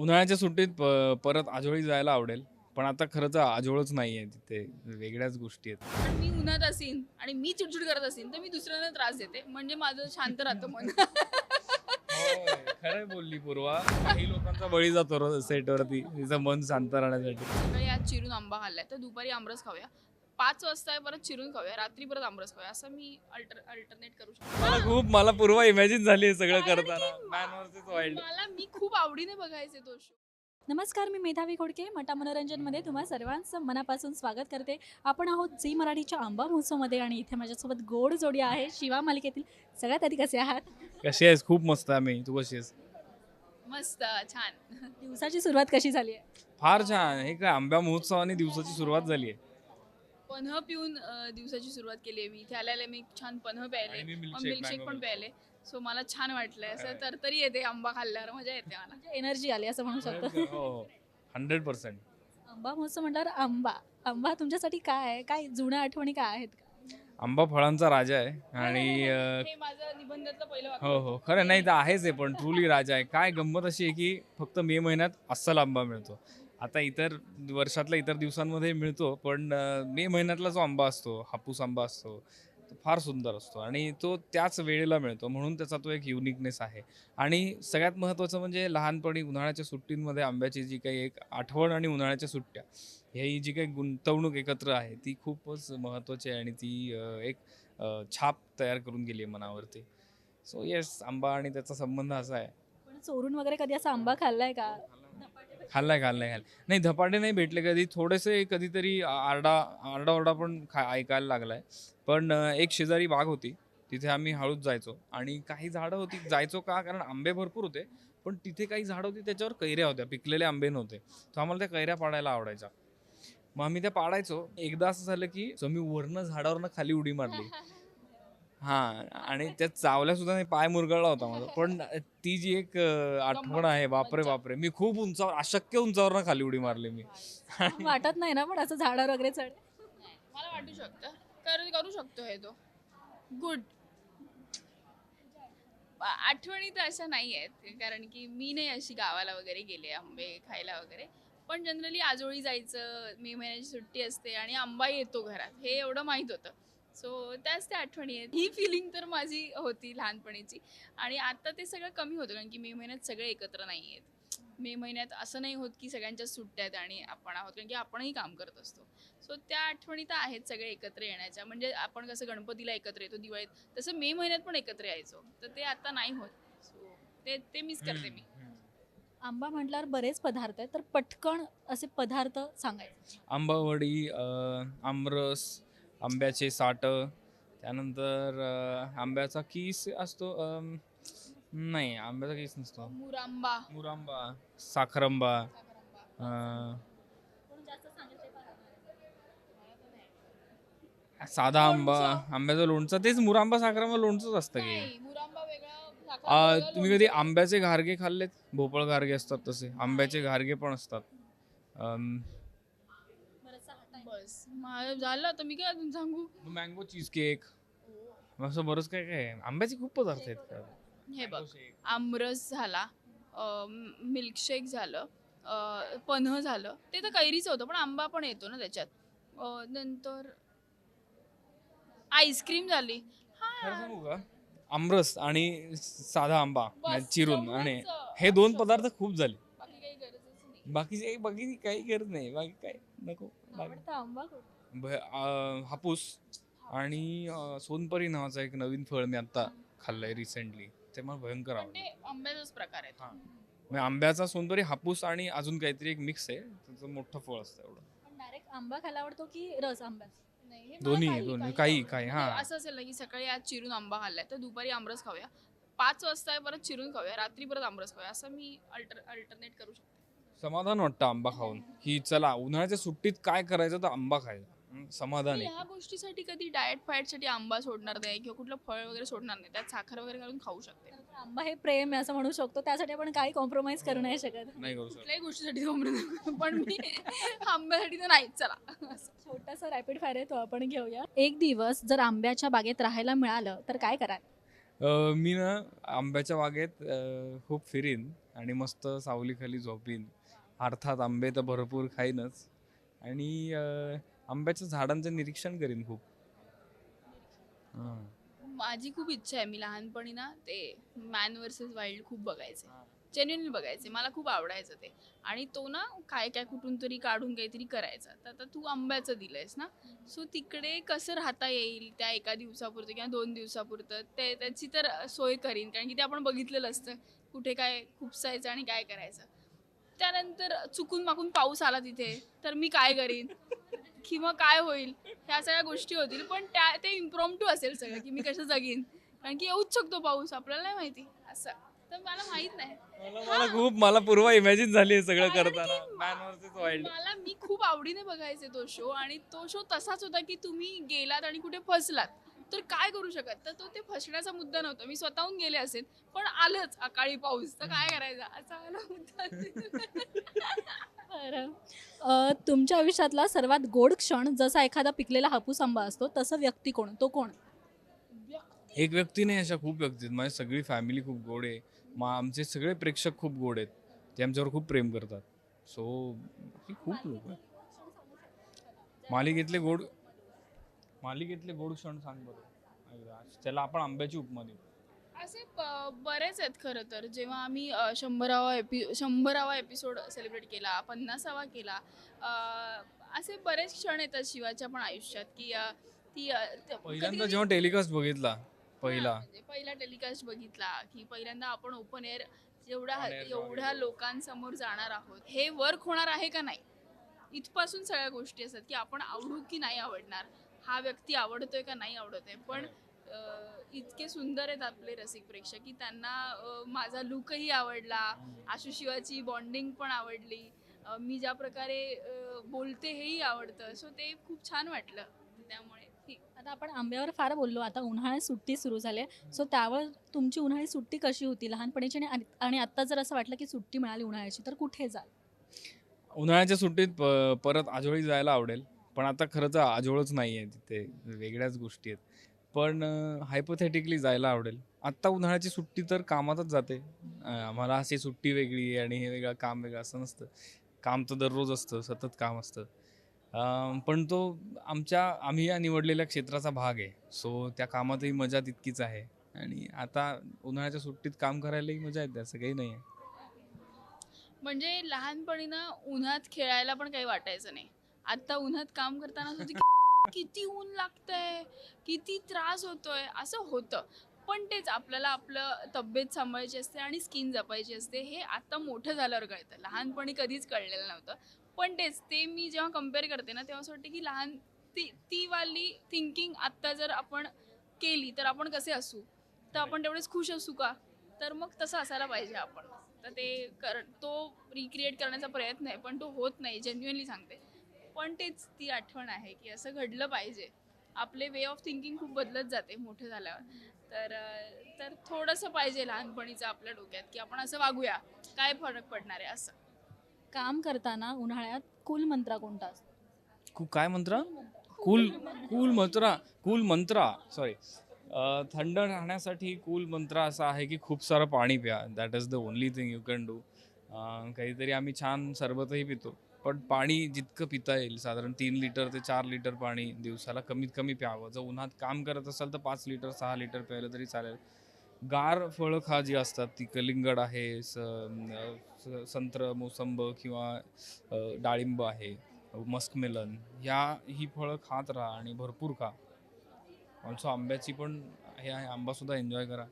उन्हाळ्याच्या सुट्टीत प- परत आजोळी जायला आवडेल. पण आता खरं तर आजोळच नाही आहे तिथे. वेगळ्याच गोष्टी आहेत. पण मी उन्हात असीन आणि मी चिडचिड करत असीन तर मी दुसऱ्यांना त्रास देते. म्हणजे माझं शांत राहतं मन. खरं बोलली पूर्वा. काही लोकांचा बळी जातो सेटवरती. तिचं मन शांत राहण्यासाठी. सकाळी आज चिरून आंबा खाल्लाय. तर दुपारी आमरस खाऊया. पाच वाजता परत चिरून खाऊया. रात्री परत आमरस खाऊया. असं मी अल्टर अल्टरनेट करू शकते. मला खूप मला पूर्वा इमॅजिन झाली हे सगळं कारण करताना. की मॅन वर्सेस वाईल्ड मला मी खूप आवडीने बघायचे तो शो नमस्कार मी मेधावी खोडके. मटा मनोरंजनमध्ये तुम्हा सर्वांचं मनापासून स्वागत करते. आपण आहोत झी मराठीच्या आंबा महोत्सवमध्ये आणि इथे माझ्यासोबत गोड जोडी आहे शिवा मालिकेतील सगळ्यात आधी कसे आहात? कशी आहेस? खूप मस्त आहे मी तू कशी आहेस? मस्त छान. दिवसाची सुरुवात कशी झाली आहे? फार छान. हे काय आंब्या महोत्सवाने दिवसाची सुरुवात झाली आहे. पन्ह पिऊन अं, दिवसाची सुरुवात केली आहे मी. इथे आल्याला मी छान पन्ह प्यायले. आणि मी milkshake, मिल्कशेक mango पण milkshake. प्यायले. सो मला छान वाटलंय. असं तरतरी येते आंबा खाल्ल्यावर. मजा येते मला. म्हणजे एनर्जी आली असं म्हणू शकतो. हो हंड्रेड पर्सेंट आंबा महोत्सव म्हटल्यावर आंबा. आंबा तुमच्यासाठी काय आहे? काय जुन्या आठवणी काय आहेत का? आंबा फळांचा राजा आहे आणि अं, हे माझं निबंधातलं पहिलं वाक्य हो हो. खरं नाही तर आहेच आहे पण ट्रुली राजा आहे. काय गंमत अशी आहे की फक्त मे महिन्यात अस्सल आंबा मिळतो. आता इतर वर्षातल्या इतर दिवसांमध्ये मिळतो पण मे महिन्यातला जो आंबा असतो हापूस आंबा असतो तो फार सुंदर असतो आणि तो त्याच वेळेला मिळतो म्हणून त्याचा तो एक युनिकनेस आहे. आणि सगळ्यात महत्त्वाचं म्हणजे लहानपणी उन्हाळ्याच्या सुट्टींमध्ये आंब्याची जी काही एक आठवण आणि उन्हाळ्याच्या सुट्ट्या ही जी काही गुंतवणूक एकत्र आहे ती खूपच महत्त्वाची आहे आणि ती एक छाप तयार करून गेली आहे मनावरती. सो येस आंबा आणि त्याचा संबंध असा आहे. चोरून वगैरे कधी असा आंबा खाल्लाय का? खाल्लाय खाल्लाय खाल्लाय. नाही धपाटे नाही भेटले कधी. थोडेसे कधीतरी आरडा आरडाओरडा पण खा ऐकायला लागलाय. पण एक शेजारी बाग होती. तिथे आम्ही हळूच जायचो. आणि काही झाडं होती. जायचो का? कारण आंबे भरपूर होते. पण तिथे काही झाडं होती त्याच्यावर कैऱ्या होत्या. पिकलेले आंबे नव्हते. तर आम्हाला त्या कैऱ्या पाडायला आवडायच्या मग आम्ही त्या पाडायचो. एकदा असं झालं की मी वरनं झाडावरनं खाली उडी मारली. हा आणि त्या चावल्या सुद्धा नाही पाय मुरगळला होता माझा. पण ती जी एक अं, आठवण आहे बापरे. बापरे. मी खूप उंचावर अशक्य उंचावर खाली उडी मारली मी. वाटत नाही ना पण असं झाडावर वगैरे चढ मला वाटू शकतं. कर करू शकतो हे तो. गुड आठवणी तर अशा नाही आहेत कारण की मी नाही अशी गावाला वगैरे गेले आंबे खायला वगैरे. पण जनरली आजोळी जायचं मे महिन्याची सुट्टी असते आणि आंबा येतो घरात. हे एवढं माहीत होतं. सो त्याच त्या आठवणी आहेत. ही फिलिंग तर माझी होती लहानपणीची. आणि आता ते सगळं कमी होतं कारण की मे महिन्यात सगळे एकत्र नाही आहेत. मे महिन्यात असं नाही होत की सगळ्यांच्या सुट्ट्या आहेत आणि आपण आहोत कारण की आपणही काम करत असतो. सो त्या आठवणी तर आहेत सगळे एकत्र येण्याच्या. म्हणजे आपण कसं गणपतीला एकत्र येतो दिवाळीत. तसं मे महिन्यात पण एकत्र यायचो. तर ते आता नाही होत. सो ते ते मिस करते मी. आंबा म्हटल्यावर बरेच पदार्थ आहेत. तर पटकन असे पदार्थ सांगायचे. आंबावडी आमरस आंब्याचे साठ त्यानंतर आंब्याचा किस असतो नाही आंब्याचा किस नसतो. मुरांबा. मुरांबा साखरंबा अं, साधा आंबा. आंब्याचं लोणचं तेच मुरांबा साखरांबा लोणचंच असतं की. तुम्ही कधी आंब्याचे घारगे खाल्लेत? भोपळ घारगे असतात तसे आंब्याचे घारगे पण असतात. मा- झालं आता. मी काय अजून सांगू? मँगो चीज केक असं बरंच काय काय आहे. आंब्याचे खूप पदार्थ आहेत का? हे बघ. आमरस झाला. मिल्कशेक झालं. अं, पन्ह झालं. ते तर कैरीचं होतं पण आंबा पण येतो ना त्याच्यात. अं, नंतर आईस्क्रीम झाली. खरं हा सांगू का? आमरस आणि साधा आंबा बस, चिरून आणि. हे दोन पदार्थ खूप झाले. बाकी काही गरजच नाही. बाकीचे बाकी काही गरज नाही. बाकी काय? नको बाकी आवडता आंबा कोणता? भ- आ, हापूस आणि अ, सोनपरी नावाचा एक नवीन फळ मी आता खाल्लंय रिसेंटली ते मला भयंकर पण आवडलं. ते आंब्याचाच प्रकार आहे हा. म्हणजे आंब्याचा सोनपरी हापूस आणि अजून काहीतरी एक मिक्स आहे. त्याचं मोठं फळ असतं एवढं. पण डायरेक्ट आंबा खायला आवडतो की रस आंब्याचा नाही, हे मला दोन्ही, काही- दोन्ही. काही काही- आवडतं. काही, म्हणजे हा. असं असेल ना की सकाळी आज चिरून आंबा खाल्लाय तर दुपारी आमरस खाऊया. पाच वाजता परत चिरून खाऊया. रात्री परत आमरस खाऊया. असं मी अल्टर अल्टरनेट करू शकते. समाधान वाटतं आंबा खाऊन. की चला उन्हाळ्याच्या सुट्टीत काय करायचं तर आंबा खायचा हं, समाधान आहे. ह्या गोष्टीसाठी कधी डाएट फायटसाठी आंबा सोडणार नाही किंवा कुठलं फळ वगैरे सोडणार नाही. त्यात साखर वगैरे घालून खाऊ शकते. आंबा हे प्रेम आहे असं म्हणू शकतो. त्यासाठी आपण काही कॉम्प्रोमाइज करू नाही शकत. नाही करू शकत. कुठल्याही गोष्टीसाठी. पण मी आंब्यासाठी तर नाहीच चला. छोटासा रॅपिड फायर आहे तो आपण घेऊया. एक दिवस जर आंब्याच्या बागेत राहायला मिळालं तर काय कराल? अ, मी ना आंब्याच्या बागेत अ, खूप फिरीन आणि मस्त सावलीखाली झोपीन. अर्थात आंबे तर भरपूर खाईनच. आणि अं, आंब्याच्या झाडांचं निरीक्षण करीन खूप. हां. माझी खूप इच्छा आहे. मी लहानपणी ना ते मॅन वर्सेस वाईल्ड खूप बघायचे. जेन्युनली बघायचे. मला खूप आवडायचं ते. आणि तो ना काय काय कुठून तरी काढून काहीतरी करायचा. तर आता तू आंब्याचं दिलंयस ना? सो तिकडे कसं राहता येईल त्या एका दिवसापुरतं किंवा दोन दिवसापुरतं? ते त्याची तर सोय करीन. कारण की ते आपण बघितलेलं असतं. कुठे काय खुपसायचं आणि काय करायचं. त्यानंतर चुकून माकून पाऊस आला तिथे. तर मी काय करीन? किंवा काय होईल? ह्या सगळ्या गोष्टी होतील. पण त्या ते इम्प्रॉम्प्टू असेल सगळं की मी कसं जगीन? कारण की येऊच शकतो पाऊस. आपल्याला नाही माहिती. असं. तर मला माहीत नाही. मला मला खूप मला पूर्व इमॅजिन झाली हे सगळं कारण करताना. की मॅन वर्सेस वाईल्ड मला मी खूप आवडीने बघायचे तो शो आणि तो शो तसाच होता की तुम्ही गेलात आणि कुठे फसलात. तर काय करू शकत? तर तो ते फसण्याचा मुद्दा नव्हता. मी स्वतःहून गेले असेल पण आलंच अकाळी पाऊस. तर काय करायचा? असा मला मुद्दा. तुमच्या आयुष्यातला सर्वात गोड क्षण जसा एखादा पिकलेला हापूस आंबा असतो तसं व्यक्ती कोण? तो कोण? एक व्यक्ती नाही अशा खूप व्यक्ती आहेत. माझी सगळी फॅमिली खूप गोड आहे. मग आमचे सगळे प्रेक्षक खूप गोड आहेत. ते आमच्यावर खूप प्रेम करतात. सो खूप लोक आहेत. मालिकेतले गोड मालिकेतले गोड क्षण सांग बरं. एकदा. त्याला आपण आंब्याची उपमा देऊ असे बरेच आहेत खरं तर. जेव्हा आम्ही अ, शंभरावा एपि शंभरावा एपिसोड सेलिब्रेट केला पन्नासावा केला अ, असे बरेच क्षण येतात शिवाच्या पण आयुष्यात की अ, ती अ, त- पहिल्यांदा कधी-कधी- जेव्हा टेलिकास्ट बघितला पहिला. हा, म्हणजे पहिला टेलिकास्ट बघितला की पहिल्यांदा आपण ओपन एअर एवढ्या On air जेव्हा एवढ्या लोकांसमोर जाणार आहोत हे वर्क होणार आहे का नाही? इथपासून सगळ्या गोष्टी असतात की आपण आवडू की नाही आवडणार. हा व्यक्ती आवडतोय का नाही आवडतोय. पण इतके सुंदर आहेत आपले रसिक प्रेक्षक की त्यांना माझा लुकही आवडला. आशु शिवाची बॉन्डिंग पण आवडली. मी ज्या प्रकारे बोलते हेही आवडतं. सो ते खूप छान वाटलं. त्यामुळे ठीक. आता आपण आंब्यावर फार बोललो. आता उन्हाळ्यात सुट्टी सुरू झाली आहे. सो त्यावर तुमची उन्हाळी सुट्टी कशी होती? लहानपणीची आणि आणि- आत्ता जर असं वाटलं की सुट्टी मिळाली उन्हाळ्याची तर कुठे जाल? उन्हाळ्याच्या सुट्टीत परत आजोळी जायला आवडेल. पण आता खरंच आजोळच नाही आहे तिथे वेगळ्याच गोष्टी आहेत. पण हायपोथेटिकली जायला आवडेल. आत्ता उन्हाळ्याची सुट्टी तर कामातच जाते. आम्हाला अशी सुट्टी वेगळी आणि हे वेगळं काम वेगळं असं नसतं. काम तर दररोज असतं सतत काम असतं. पण तो आमच्या आम्ही या निवडलेल्या क्षेत्राचा भाग आहे. सो त्या कामातही मजा तितकीच आहे. आणि आता उन्हाळ्याच्या सुट्टीत काम करायलाही मजा येते असं काही नाही आहे. म्हणजे लहानपणी ना उन्हात खेळायला पण काही वाटायचं नाही. आता उन्हात काम करताना असं होतं किती ऊन लागतंय किती त्रास होतोय असं होतं. पण तेच आपल्याला आपलं तब्येत सांभाळायची असते आणि स्किन जपायची असते हे आता मोठं झाल्यावर कळतं लहानपणी कधीच कळलेलं नव्हतं. पण तेच ते मी जेव्हा कंपेअर करते ना तेव्हा असं वाटतं की लहान ती ती वाली थिंकिंग आत्ता जर आपण केली तर आपण कसे असू? तर आपण तेवढेच खुश असू का? तर मग तसं असायला पाहिजे आपण. तर ते कर तो रिक्रिएट करण्याचा प्रयत्न आहे पण तो होत नाही जेन्युअनली सांगते. पण तेच ती आठवण आहे की असं घडलं पाहिजे. आपले वे ऑफ थिंकिंग खूप बदलत जाते मोठे झाल्यावर. तर तर थोडंसं पाहिजे लहानपणीचं आपल्या डोक्यात की आपण असं वागूया. काय फरक पडणार आहे असं. काम करताना उन्हाळ्यात कुल मंत्रा कोणता असतो? कु काय mantra? Cool cool mantra cool mantra sorry थंड राहण्यासाठी कूल मंत्र असा आहे की खूप सारं पाणी प्या. That is the only thing you can do काहीतरी आम्ही छान सरबतही पितो. पण पाणी जितकं पिता येईल साधारण तीन लिटर ते चार लिटर पाणी दिवसाला कमीत कमी प्यावं. जर उन्हात काम करत असाल तर पाच लिटर सहा लिटर प्यायलं तरी चालेल. गार फळं खा जी असतात ती कलिंगड आहे स स- संत्र मोसंब किंवा डाळिंब आहे मस्कमेलन ह्या ही फळं खात राहा आणि भरपूर खा. ऑल्सो आंब्याची पण हे आहे आंबासुद्धा एन्जॉय करा.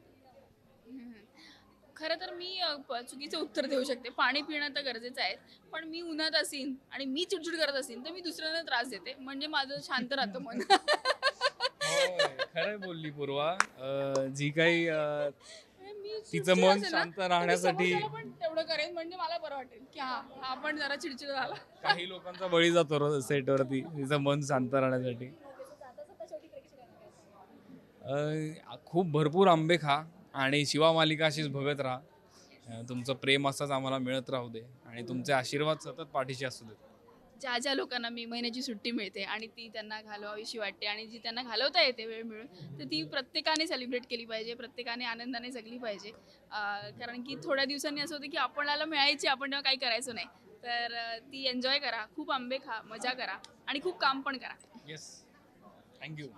खरं तर मी अ, चुकीचं उत्तर देऊ शकते. पाणी पिणं तर गरजेचं आहे. पण मी उन्हात असीन आणि मी चिडचिड करत असीन तर मी दुसऱ्यांना त्रास देते. म्हणजे माझं शांत राहतं मन. खरं बोलली पूर्वा. अ, जी काही अ, मी तिचं मन असेल ना, शांत तर मी राहण्यासाठी समोरच्याला पण तेवढं करेन. म्हणजे मला बरं वाटेल की हा हा पण जरा चिडचिड झाला. काही लोकांचा बळी जातो सेटवरती. तिचं मन शांत राहण्यासाठी. अ, खूप भरपूर आंबे खा. आणि शिवा मालिका अशीच बघत राहा. तुमचं प्रेम असंच आम्हाला मिळत राहू दे आणि तुमचे आशीर्वाद सतत पाठीशी असू देत. ज्या ज्या लोकांना मे महिन्याची सुट्टी मिळते आणि ती त्यांना घालवावीशी वाटते आणि जी त्यांना घालवता येते वेळ मिळून तर ती प्रत्येकाने सेलिब्रेट केली पाहिजे प्रत्येकाने आनंदाने जगली पाहिजे. कारण की थोड्या दिवसांनी असं होतं की आपणाला मिळायची आपण तेव्हा काही करायचो नाही. तर ती एन्जॉय करा खूप आंबे खा मजा करा आणि खूप काम पण करा. Yes thank you